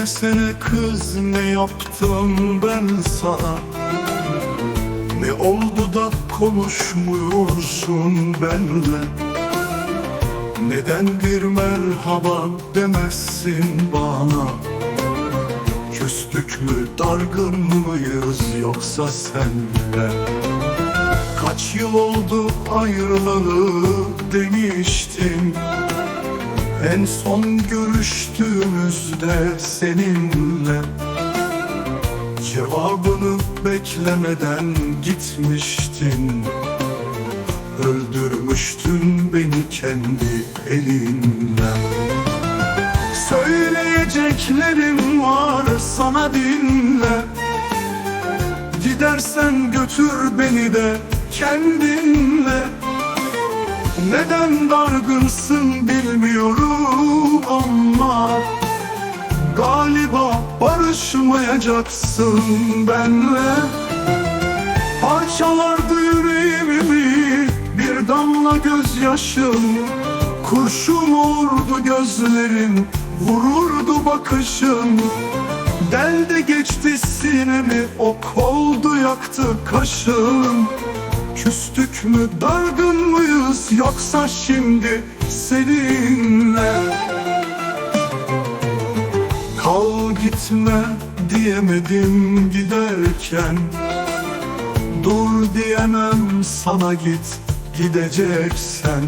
desene kız ne yaptım ben sana? Ne oldu da konuşmuyorsun benimle? Neden bir merhaba demezsin bana? Küstük mü dargın mıyız yoksa senle? Kaç yıl oldu ayrılalı demiştin En son görüştüğümüzde seninle Cevabını beklemeden gitmiştin. Öldürmüştün beni kendi elinle. Söyleyeceklerim var sana dinle. Gidersen götür beni de kendinle Neden dargınsın bilmiyorum ama Galiba barışmayacaksın benle. Parçalardı yüreğimi bir damla gözyaşım. Kurşun olurdu gözlerin, vururdu bakışın Deldi geçti sinemi, ok oldu yaktı kaşım. Küstük mü, dargın mıyız yoksa şimdi seninle. Kal gitme diyemedim giderken. Dur diyemem sana git gideceksen.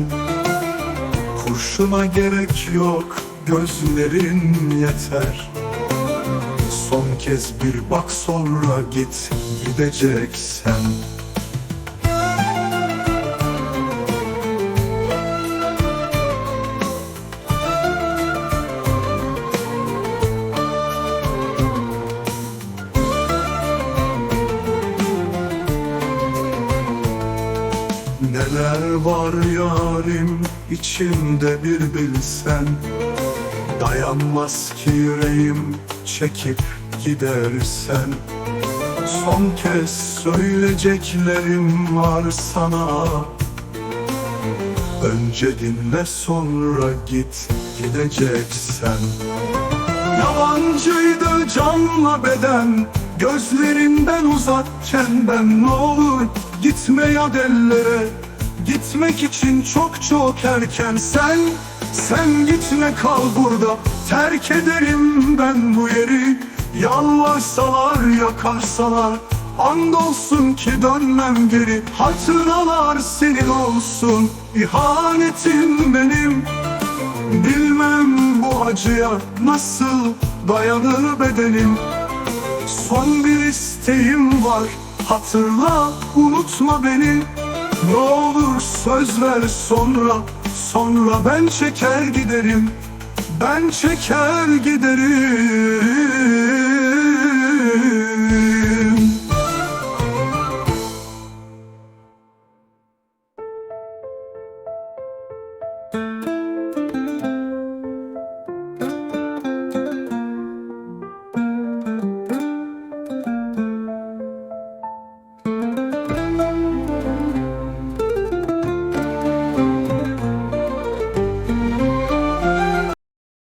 Kurşuna gerek yok gözlerin yeter. Son kez bir bak sonra git gideceksen Neler var yarim içimde bir bilsen. Dayanmaz ki yüreğim çekip gidersen. Son kez söyleyeceklerim var sana. Önce dinle sonra git gideceksen. Yalancıydı canla beden Gözlerinden uzakken ben ne olur Gitme ya dellere Gitmek için çok çok erken. Sen, sen gitme kal burada. Terk ederim ben bu yeri. Yalvarsalar yakarsalar. Andolsun ki dönmem geri. Hatıralar senin olsun. İhanetim benim. Bilmem bu acıya nasıl dayanır bedenim. Son bir isteğim var Hatırla unutma beni. Ne olur söz ver sonra. Sonra ben çeker giderim. Ben çeker giderim